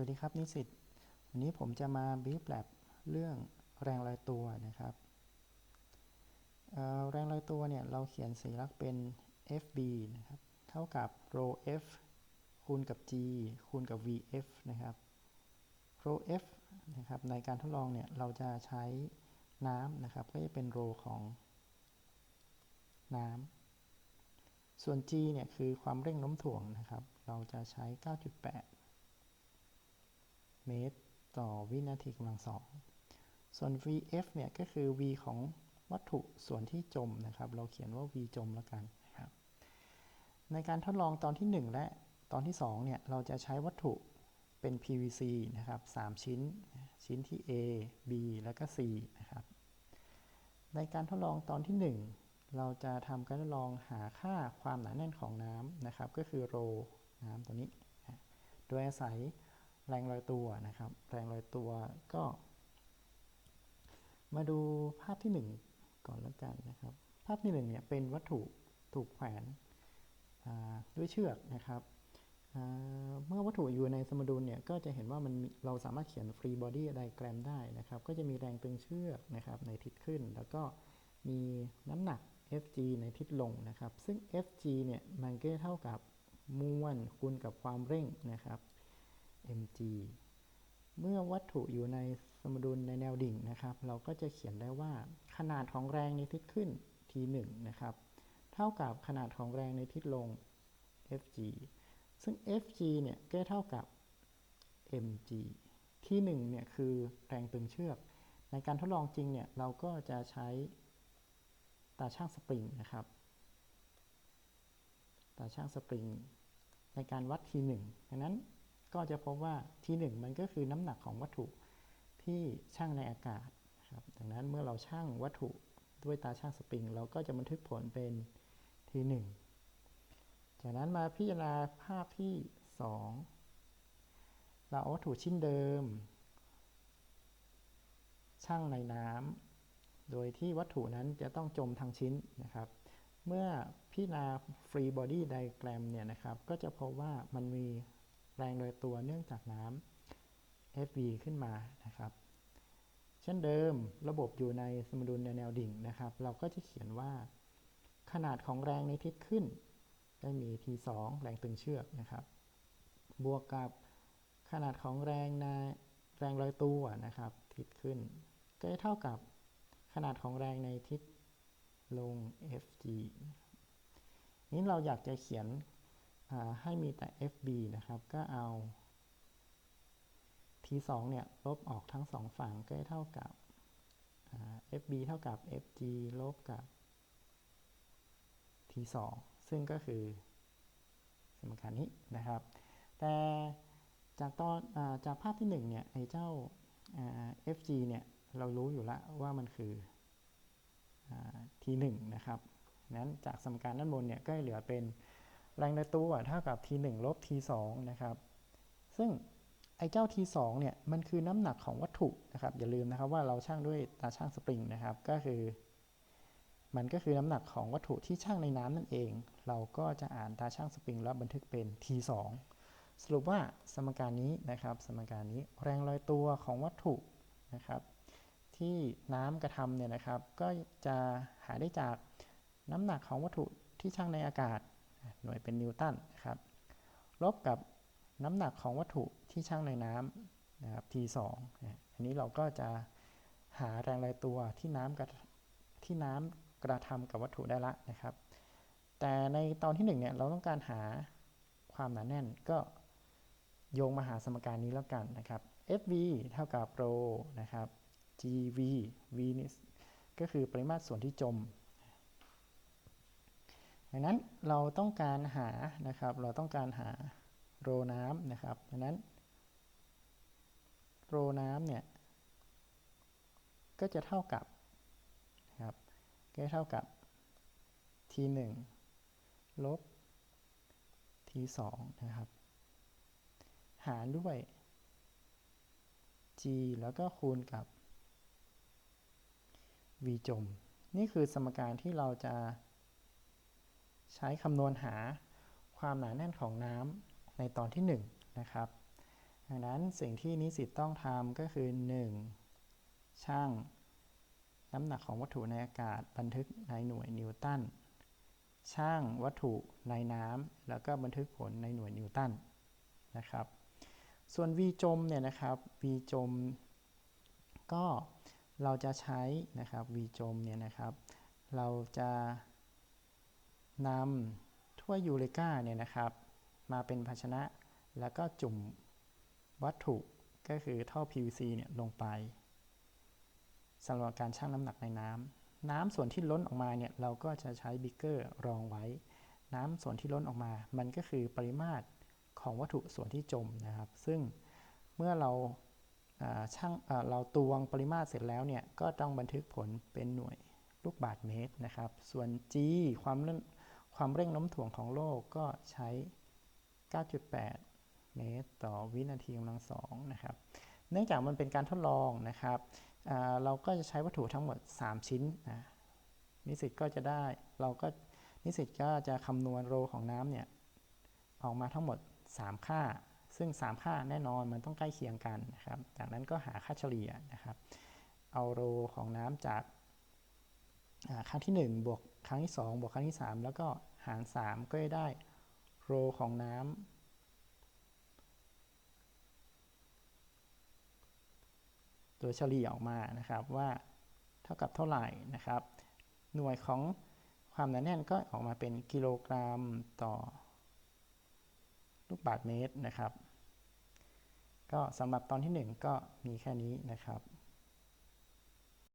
วัสดีครับนิสิตวันนี้ผมจะมาบีบแลบเรื่องแรงลอยตัวนะครับแรงลอยตัวเนี่ยเราเขียนสัญลักษณ์เป็น FB นะครับเท่ากับ rho F คูณกับ G คูณกับ VF นะครับ rho F นะครับในการทดลองเนี่ยเราจะใช้น้ำนะครับก็จะเป็น rho ของน้ำส่วน G เนี่ยคือความเร่งโน้มถ่วงนะครับ เราจะใช้ 9.8 เมตรต่อวินาทีกำลังสองส่วน VF เนี่ยก็คือ V ของวัตถุส่วนที่จมนะครับ เราเขียนว่า V จมแล้วกันนะครับ ในการทดลองตอนที่ 1 และตอนที่ 2 เนี่ย เราจะใช้วัตถุเป็น PVC นะครับ 3 ชิ้น ชิ้นที่ A B แล้วก็ C นะครับ ในการทดลองตอนที่ 1 เราจะทำการทดลองหาค่าความหนาแน่นของน้ำนะครับ ก็คือโรน้ำตัวนี้ โดยอาศัย แรงลอยตัวนะครับ แรงลอยตัวก็ มาดูภาพที่ 1 ก่อนแล้วกันนะครับ ภาพที่1เนี่ยเป็นวัตถุถูกแขวนด้วยเชือกนะครับเมื่อวัตถุอยู่ในสมดุลเนี่ยก็จะเห็นว่ามันเราสามารถเขียน free body diagram ได้นะครับ ก็จะมีแรงตึงเชือกนะครับในทิศขึ้น แล้วก็มีน้ำหนัก Fg ในทิศลงนะครับ ซึ่ง Fg เนี่ยมันก็เท่ากับมวลคูณกับความเร่งนะครับ mg เมื่อวัตถุอยู่ในสมดุลในแนวดิ่งนะครับ เราก็จะเขียนได้ว่าขนาดของแรงในทิศขึ้น t1 นะครับ เท่ากับขนาดของแรงในทิศลง fg ซึ่ง fg เนี่ยก็เท่ากับ mg ที่1เนี่ยคือแรงตึงเชือก ในการทดลองจริงเนี่ยเราก็จะใช้ตาช่างสปริงนะครับ ตาช่างสปริงในการวัดทีหนึ่งดังนั้น ก็จะพบว่าทีหนึ่งมันก็คือน้ำหนักของวัตถุที่ช่างในอากาศครับดังนั้นเมื่อเราช่างวัตถุด้วยตาช่างสปริง เราก็จะบันทึกผลเป็นทีหนึ่งจากนั้นมาพิจารณาภาพที่ 2 เราเอาวัตถุชิ้นเดิม ช่างในน้ำโดยที่วัตถุนั้นจะต้องจมทางชิ้นนะครับเมื่อพิจารณา free body diagram เนี่ยนะครับ ก็จะพบว่ามันมี แรงโดยตัวเนื่องจากน้ำ FV ขึ้นมานะครับ เช่นเดิมระบบอยู่ในสมดุลในแนวดิ่งนะครับ เราก็จะเขียนว่า ขนาดของแรงในทิศขึ้น ได้มี T2 แรงตึงเชือกนะครับ บวกกับขนาดของแรงในแรงลอยตัวนะครับ ทิศขึ้น ก็จะเท่ากับขนาดของแรงในทิศลง Fg นี้เราอยากจะเขียน ให้มีแต่ FB นะครับ ก็เอา T2 เนี่ยลบออกทั้งสองฝั่งก็เท่ากับ FB เท่ากับ FG ลบกับ T2 ซึ่งก็คือสมการนี้นะครับ แต่จากตอนอจากภาพที่1เนี่ยไอ้เจ้า FG เนี่ยเรารู้อยู่แล้วว่ามันคือ T1 นะครับนั้นจากสมการด้านบนเนี่ยก็เหลือเป็น แรงในตัวเท่ากับ t1 ลบ t2 นะครับ ซึ่งไอ้เจ้า t2 เนี่ย มันคือน้ำหนักของวัตถุนะครับ อย่าลืมนะครับว่าเราช่างด้วยตาช่างสปริงนะครับ ก็คือ มันก็คือน้ำหนักของวัตถุที่ช่างในน้ำนั่นเอง เราก็จะอ่านตาช่างสปริงแล้วบันทึกเป็น t2 สรุปว่าสมการนี้นะครับ สมการนี้แรงลอยตัวของวัตถุนะครับ ที่น้ำกระทำเนี่ยนะครับ ก็จะหาได้จากน้ำหนักของวัตถุที่ช่างในอากาศ หน่วยเป็นนิวตันนะครับลบกับน้ำหนักของวัตถุที่ชั่งในน้ำนะครับ T2 อันนี้เราก็จะหาแรงลอยตัวที่น้ำกระที่น้ำกระทำกับวัตถุได้ละนะครับ แต่ในตอนที่1เนี่ยเราต้องการหาความหนาแน่นก็โยงมาหาสมการนี้แล้วกันนะครับ Fv เท่ากับโรนะครับ Gv v นี่ก็คือปริมาตรส่วนที่จม ดังนั้นเราต้องการหานะครับ เราต้องการหาโรน้ำนะครับดังนั้น โรน้ำเนี่ยก็จะเท่ากับนะครับก็เท่ากับ t1 ลบ t2 นะครับหารด้วย g แล้วก็คูณกับ v จม นี่คือสมการที่เราจะ ใช้คำนวณหาความหนาแน่นของน้ำในตอนที่ 1 นะครับ ดังนั้นสิ่งที่นิสิตต้องทำก็คือ 1. ช่างน้ำหนักของวัตถุในอากาศบันทึกในหน่วยนิวตันช่างวัตถุในน้ำแล้วก็บันทึกผลในหน่วยนิวตันนะครับ ส่วน v จมเนี่ยนะครับ v จม ก็เราจะใช้นะครับ v จมเนี่ยนะครับ เราจะ นำถ้วยยูเรกาเนี่ยนะครับ มาเป็นภาชนะ แล้วก็จุ่มวัตถุก็คือท่อ PVC เนี่ยลงไปสำหรับการชั่งน้ำหนักในน้ำน้ำส่วนที่ล้นออกมาเนี่ยเราก็จะใช้บิกเกอร์รองไว้ น้ำส่วนที่ล้นออกมา มันก็คือปริมาตรของวัตถุส่วนที่จมนะครับ ซึ่งเมื่อเราช่างเราตวงปริมาตรเสร็จแล้วเนี่ยก็ต้องบันทึกผลเป็นหน่วยลูกบาศก์เมตรนะครับ ส่วน g ความเร่ง ความเร่งโน้มถ่วงของโลกก็ใช้ 9.8 เมตรต่อวินาทีกำลังสองนะครับ เนื่องจากมันเป็นการทดลองนะครับเราก็จะใช้วัตถุทั้งหมด 3 ชิ้นนะนิสิตก็จะได้เราก็นิสิตก็จะคำนวณโรของน้ำเนี่ยออกมาทั้งหมด 3 ค่า ซึ่ง 3 ค่าแน่นอนมันต้องใกล้เคียงกันนะครับจากนั้นก็หาค่าเฉลี่ยนะครับ เอาโรของน้ำจากครั้งที่ 1 บวก ครั้งที่ 2 บวกครั้งที่ 3 แล้วก็หาร 3 ก็จะได้โรของน้ำโดยเฉลี่ยออกมานะครับว่าเท่ากับเท่าไหร่นะครับ หน่วยของความหนาแน่นก็ออกมาเป็นกิโลกรัมต่อ ลูกบาศก์เมตรนะครับ ก็สำหรับตอนที่ 1 ก็มีแค่นี้นะครับ